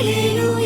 ఇది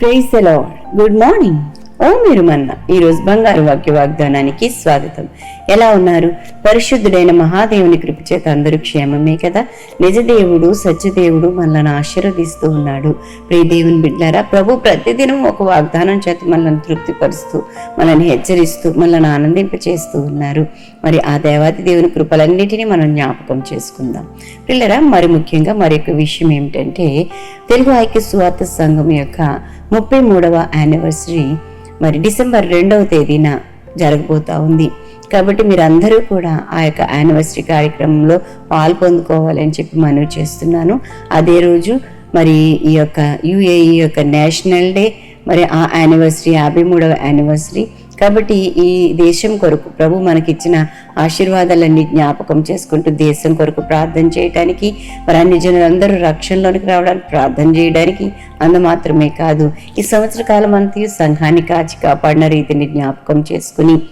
praise the good morning ఓ మీరు మన్న ఈరోజు బంగారు వాక్య వాగ్దానానికి స్వాగతం. ఎలా ఉన్నారు? పరిశుద్ధుడైన మహాదేవుని కృపచేత అందరూ క్షేమమే కదా? నిజదేవుడు సత్యదేవుడు మనల్ని ఆశీర్వదిస్తూ ఉన్నాడు. ప్రియ దేవుని బిడ్డారా ప్రభు ప్రతిదినం ఒక వాగ్దానం చేత మనల్ని తృప్తిపరుస్తూ మనల్ని హెచ్చరిస్తూ మనల్ని ఆనందింపచేస్తూ ఉన్నారు. మరి ఆ దేవాది దేవుని కృపలన్నిటినీ మనం జ్ఞాపకం చేసుకుందాం. పిల్లరా మరి ముఖ్యంగా మరి విషయం ఏమిటంటే తెలుగు ఐక్య సువార్త సంఘం యొక్క ముప్పై మూడవ యానివర్సరీ మరి డిసెంబర్ రెండవ తేదీన జరగబోతా ఉంది. కాబట్టి మీరందరూ కూడా ఆ యొక్క యానివర్సరీ కార్యక్రమంలో పాల్పొందుకోవాలని చెప్పి మనవి చేస్తున్నాను. అదే రోజు మరి ఈ యొక్క యుఏఈ యొక్క నేషనల్ డే మరి ఆ యానివర్సరీ యాభై మూడవ యానివర్సరీ కాబట్టి ఈ దేశం కొరకు ప్రభు మనకిచ్చిన ఆశీర్వాదాలన్నీ జ్ఞాపకం చేసుకుంటూ దేశం కొరకు ప్రార్థన చేయడానికి మరి అన్ని జనులందరూ రక్షణలోనికి రావడానికి ప్రార్థన చేయడానికి అందుమాత్రమే కాదు ఈ సంవత్సర కాలం అంతా సంఘాన్ని కాచి కాపాడిన రీతిని జ్ఞాపకం చేసుకుని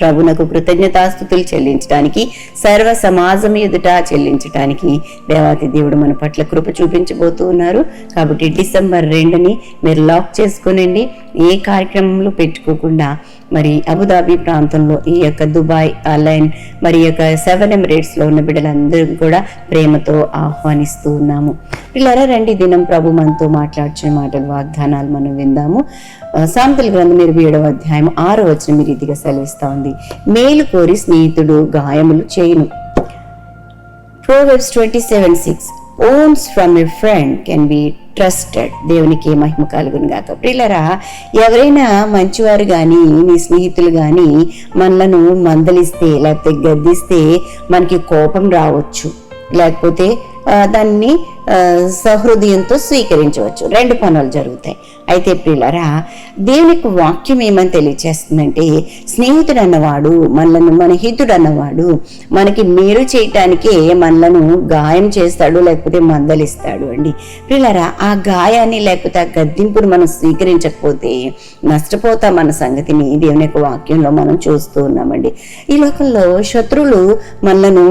ప్రభునకు కృతజ్ఞతాస్థుతులు చెల్లించడానికి సర్వ సమాజం ఎదుట చెల్లించడానికి దేవాతి దేవుడు మన పట్ల కృప చూపించబోతూ ఉన్నారు. కాబట్టి డిసెంబర్ రెండుని మీరు లాక్ చేసుకునండి. ఏ కార్యక్రమంలో పెట్టుకోకుండా మరి అబుదాబి ప్రాంతంలో ఈ యొక్క దుబాయ్ అలైన్ మరి యొక్క సెవెన్ ఎమిరేట్స్లో ఉన్న బిడ్డలందరూ కూడా ప్రేమతో ఆహ్వానిస్తూ ఉన్నాము. పిల్లరా రండి దినం ప్రభు మనతో మాట్లాడుచున్న మాటలు వాగ్దానాలు మనం విందాము. సాంతల గ్రంథం ఇరవై ఏడవ అధ్యాయం ఆరో వచ్చిన మీరు ఇదిగా సెలవిస్తా ఉంది. మేలు కోరి స్నేహితుడు గాయములు చేయను. Proverbs twenty seven six wounds from a friend can be trusted దేవునికి మహిమ కలుగును గాక. ప్రియులరా ఎవరైనా మంచివారు కానీ నీ స్నేహితులు కానీ మనలను మందలిస్తే లేకపోతే గద్దిస్తే మనకి కోపం రావచ్చు. లేకపోతే దాన్ని సహృదయంతో స్వీకరించవచ్చు. రెండు పనులు జరుగుతాయి. అయితే ప్రియులరా దేవునికి వాక్యం ఏమని తెలియచేస్తుందంటే స్నేహితుడు అన్నవాడు మనలను మన హితుడు అన్నవాడు మనకి మేలు చేయటానికే మనలను గాయం చేస్తాడు లేకపోతే మందలిస్తాడు అండి. ప్రియులరా ఆ గాయాన్ని లేకపోతే ఆ గద్దింపును మనం స్వీకరించకపోతే నష్టపోతాం మన సంగతిని దేవుని యొక్క వాక్యంలో మనం చూస్తూ ఉన్నామండి. ఈ లోకంలో శత్రువులు మనలను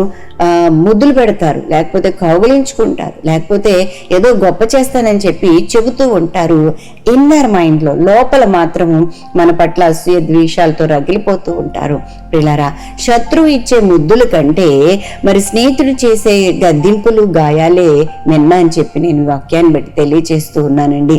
ముద్దులు పెడతారు లేకపోతే కౌగులించుకుంటారు లేకపోతే ఏదో గొప్ప చేస్తానని చెప్పి చెబుతూ ఉంటారు. ఇన్నర్ మైండ్లో లోపల మాత్రము మన పట్ల అసూయ ద్వేషాలతో రగిలిపోతూ ఉంటారు. పిల్లరా శత్రువు ఇచ్చే ముద్దుల కంటే మరి స్నేహితుడు చేసే గద్దింపులు గాయాలే నిన్న అని చెప్పి నేను వాక్యాన్ని బట్టి తెలియచేస్తూ ఉన్నానండి.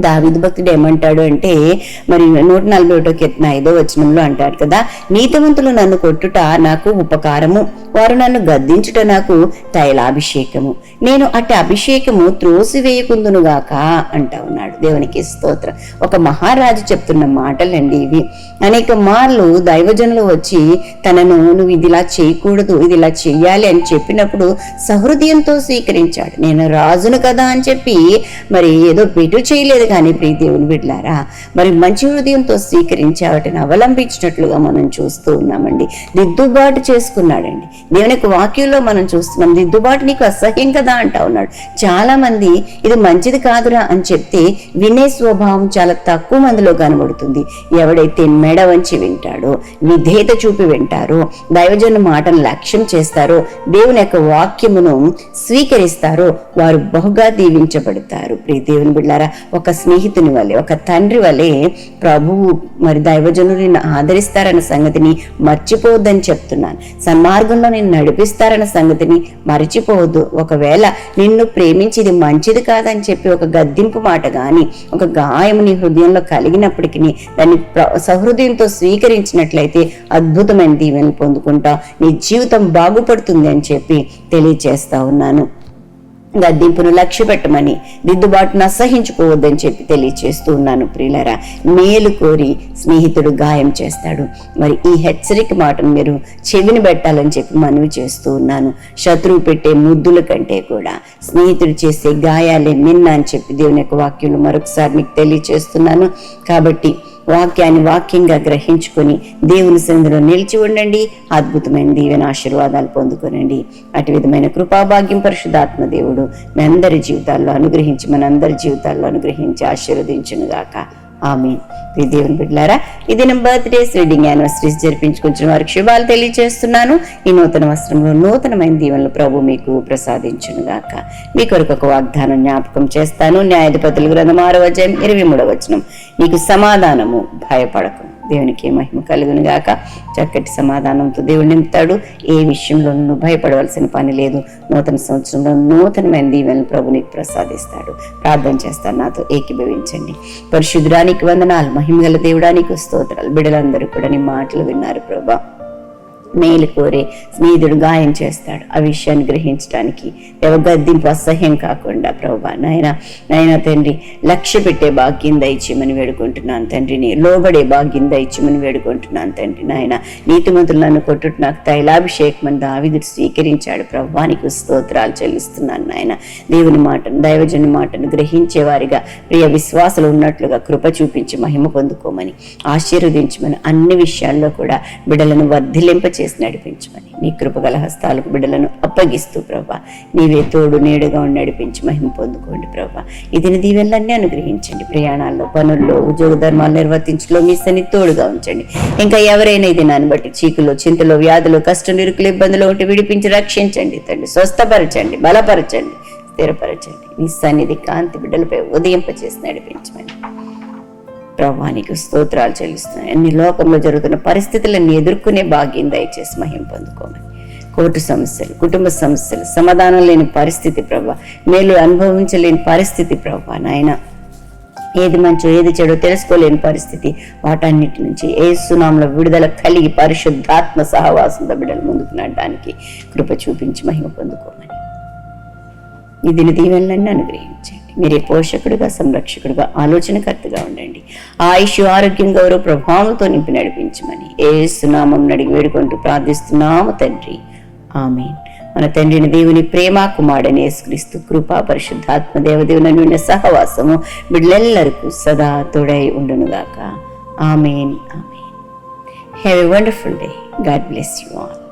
దావిదు భక్తుడు ఏమంటాడు అంటే మరి నూట నలభై ఒకటో కీర్తన ఐదో వచనంలో అంటాడు కదా నీతివంతులు నన్ను కొట్టుట నాకు ఉపకారము వారు నన్ను గద్దించుట నాకు తైలాభిషేకము. నేను అట్టి అభిషేకము త్రోసివేయకుందునుగాక అంటా ఉన్నాడు. దేవునికి స్తోత్రం. ఒక మహారాజు చెప్తున్న మాటలండి ఇవి. అనేక మార్లు దైవజనులు వచ్చి తనను నువ్వు ఇది ఇలా చేయకూడదు ఇది ఇలా చెయ్యాలి అని చెప్పినప్పుడు సహృదయంతో స్వీకరించాడు. నేను రాజును కదా అని చెప్పి మరి ఏదో పెటు చేయలేదు. కానీ ప్రియ దేవుని బిడ్లారా మరి మంచి హృదయంతో స్వీకరించి వాటిని అవలంబించినట్లుగా మనం చూస్తూ ఉన్నామండి. దిద్దుబాటు చేసుకున్నాడండి. దేవుని యొక్క వాక్యంలో మనం చూస్తున్నాం దిద్దుబాటు నీకు అసహ్యం కదా అంటా ఉన్నాడు. చాలా మంది ఇది మంచిది కాదురా అని చెప్తే వినే స్వభావం చాలా తక్కువ మందిలో కనబడుతుంది. ఎవడైతే మెడ వంచి వింటాడో విధేయత చూపి వింటారో దైవజన మాటను లక్ష్యం చేస్తారో దేవుని యొక్క వాక్యమును స్వీకరిస్తారో వారు బహుగా దీవించబడతారు. ప్రియ దేవుని బిళ్ళారా ఒక స్నేహితుని వలె ఒక తండ్రి వలె ప్రభువు మరి దైవజనులు నిన్ను ఆదరిస్తారన్న సంగతిని మర్చిపోవద్దని చెప్తున్నాను. సన్మార్గంలో నిన్ను నడిపిస్తారన్న సంగతిని మర్చిపోవద్దు. ఒకవేళ నిన్ను ప్రేమించి ఇది మంచిది కాదని చెప్పి ఒక గద్దింపు మాట కానీ ఒక గాయం నీ హృదయంలో కలిగినప్పటికీ దాన్ని ప్ర- సహృదయంతో స్వీకరించినట్లయితే అద్భుతమైన దీవెనలు పొందుకుంటా నీ జీవితం బాగుపడుతుంది అని చెప్పి తెలియచేస్తా ఉన్నాను. గద్దింపును లక్ష్య పెట్టమని దిద్దుబాటును అసహించుకోవద్దని చెప్పి తెలియచేస్తూ ఉన్నాను ప్రియులరా. మేలు కోరి స్నేహితుడు గాయం చేస్తాడు. మరి ఈ హెచ్చరిక మాటను మీరు చెవిని పెట్టాలని చెప్పి మనవి చేస్తూ ఉన్నాను. శత్రువు పెట్టే ముద్దుల కంటే కూడా స్నేహితుడు చేసే గాయాలే మిన్న అని చెప్పి దేవుని యొక్క వాక్యంలో మరొకసారి మీకు తెలియచేస్తున్నాను. కాబట్టి వాక్యాన్ని వాక్యంగా గ్రహించుకొని దేవుని సందులో నిలిచి ఉండండి. అద్భుతమైన దీవెన ఆశీర్వాదాలు పొందుకోనండి. అటు విధమైన కృపాభాగ్యం పరిశుద్ధాత్మ దేవుడు మీ అందరి జీవితాల్లో అనుగ్రహించి మనందరి జీవితాల్లో అనుగ్రహించి ఆశీర్వదించును గాక ఆమె దేవుని బిడ్డారా ఇది నా బర్త్డేస్ వెడ్డింగ్ యానివర్సరీస్ జరిపించుకుంటున్న వారికి శుభాలు తెలియజేస్తున్నాను. ఈ నూతన వస్త్రంలో నూతనమైన దీవెనలు ప్రభు మీకు ప్రసాదించును గాక. మీ కొరకు ఒక వాగ్దానం జ్ఞాపకం చేస్తాను. న్యాయాధిపతుల గ్రంథం ఆరో అధ్యాయం ఇరవై మూడవ వచనం. నీకు సమాధానము భయపడకు. దేవునికి మహిమ కలుగును గాక. చక్కటి సమాధానంతో దేవుడు నింపుతాడు. ఏ విషయంలో నువ్వు భయపడవలసిన పని లేదు. నూతన సంవత్సరంలో నూతనమైన దీవెనలు ప్రభు నీకు ప్రసాదిస్తాడు. ప్రార్థన చేస్తాను నాతో ఏకీభవించండి. పరిశుద్ధుడానికి వందనాలు. మహిమగల దేవుడానికి స్తోత్రాలు. బిడలందరూ కూడా నీ మాటలు విన్నారు ప్రభా. మేలు కోరే స్నేహితుడు గాయం చేస్తాడు. ఆ విషయాన్ని గ్రహించడానికి గద్దింపు అసహ్యం కాకుండా ప్రభా నాయన నాయన తండ్రి లక్ష్య పెట్టే భాగ్యం దయచేయమని వేడుకుంటున్నాను తండ్రిని లోబడే భాగ్యం దయచేయమని వేడుకుంటున్నాను తండ్రి నాయన. నీతిమంతులు నన్ను కొట్టుట నాకు తైలాభిషేకం దావిదుడు స్వీకరించాడు. ప్రభానికి స్తోత్రాలు చెల్లిస్తున్నాను నాయన. దేవుని మాటను దైవజని మాటను గ్రహించే వారిగా ప్రియ విశ్వాసలు ఉన్నట్లుగా కృప చూపించి మహిమ పొందుకోమని ఆశీర్వదించమని అన్ని విషయాల్లో కూడా బిడ్డలను వర్ధిలింప చేసి నడిపించమని. నీ కృపగల హస్తాలకు బిడ్డలను అప్పగిస్తూ ప్రభా. నీవే తోడు నీడుగా ఉండి నడిపించి మహిమ పొందుకోండి ప్రభా. ఇది దీవెళ్ళన్నీ అనుగ్రహించండి. ప్రయాణాల్లో పనుల్లో ఉద్యోగ ధర్మాలు నిర్వర్తించలో మీ సన్ని తోడుగా ఉంచండి. ఇంకా ఎవరైనా ఇది నాన్ని బట్టి చీకులో చింతలు వ్యాధులు కష్టం నిరుకులు ఇబ్బందులు ఉంటే విడిపించి రక్షించండి తండ్రి స్వస్థపరచండి బలపరచండి స్థిరపరచండి. మీ సన్నిధి కాంతి బిడ్డలపై ఉదయింపచేసి నడిపించమని. ప్రభానికి స్తోత్రాలు చెల్లిస్తున్నాయి అన్ని లోకంలో జరుగుతున్న పరిస్థితులన్నీ ఎదుర్కొనే భాగ్యం దయచేసి మహిం పొందుకోమని. కోర్టు సమస్యలు కుటుంబ సమస్యలు సమాధానం లేని పరిస్థితి ప్రభా. మేలు అనుభవించలేని పరిస్థితి ప్రభా నాయన. ఏది మంచో ఏది చెడో తెలుసుకోలేని పరిస్థితి. వాటన్నిటి నుంచి ఏ సునాంలో విడుదల కలిగి పరిశుద్ధాత్మ సహవాసంతో బిడ్డలు ముందుకు నడడానికి కృప చూపించి మహిమ పొందుకోమని. ఇది దిన దీవెనలన్నీ మీరే పోషకుడిగా సంరక్షకుడిగా ఆలోచనకర్తగా ఉండండి. ఆయుష్ ఆరోగ్యం గౌరవ ప్రభావంతో నింపి నడిపించమని ఏ సునామం అడిగి వేడుకుంటూ ప్రార్థిస్తున్నాము తండ్రి. ఆమెన్. మన తండ్రిని దేవుని ప్రేమ కుమారుడని యేసుక్రీస్తు కృపా పరిశుద్ధాత్మ దేవదేవుని నిన్న సహవాసము బిడ్డలెల్లరికూ సదా తోడై ఉండునుగాక. Amen. Amen. Have a wonderful day God bless you all